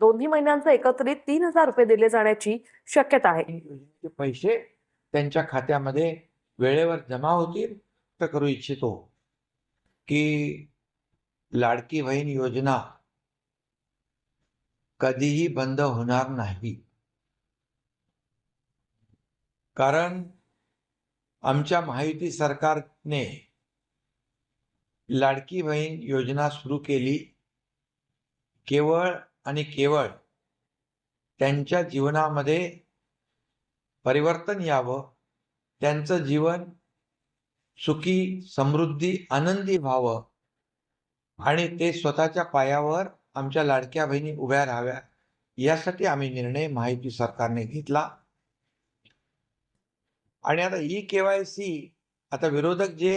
दोन्ही महिन्यांचे एकत्रित तीन हजार रुपये दिले जाण्याची शक्यता आहे. योजनेचे पैसे त्यांच्या खात्यामध्ये वेळेवर जमा होतील तर करू इच्छितो की लाडकी बहीण योजना कधीही बंद होणार नाही. कारण आमच्या माहिती सरकारने लाडकी बहीण योजना सुरू केली. केवळ आणि केवळ त्यांच्या जीवनामध्ये परिवर्तन यावं त्यांचं जीवन सुखी समृद्धी आनंदी व्हावं आणि ते स्वतःच्या पायावर आमच्या लाडक्या बहिणी उभ्या राहाव्या यासाठी आम्ही निर्णय माहिती सरकारने घेतला. आणि आता ई के वाय सी आता विरोधक जे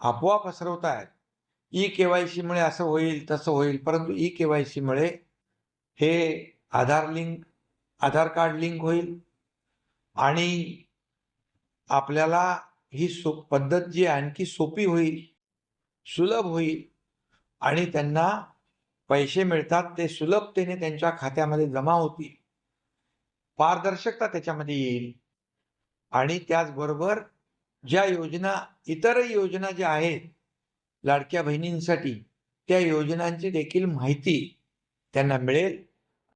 अफवा पसरवत आहेत ई के वाय सीमुळे असं होईल तसं होईल परंतु ई के वाय सीमुळे हे Aadhaar link Aadhaar card link होईल. आणि आपल्याला ही सो पद्धत जी आणखी सोपी होईल सुलभ होईल आणि त्यांना पैसे मिळतात ते सुलभतेने त्यांच्या खात्यामध्ये जमा होतील. पारदर्शकता त्याच्यामध्ये येईल. आणि त्याचबरोबर ज्या योजना इतरही योजना ज्या आहेत लाडक्या बहिणींसाठी त्या योजनांची देखील माहिती त्यांना मिळेल.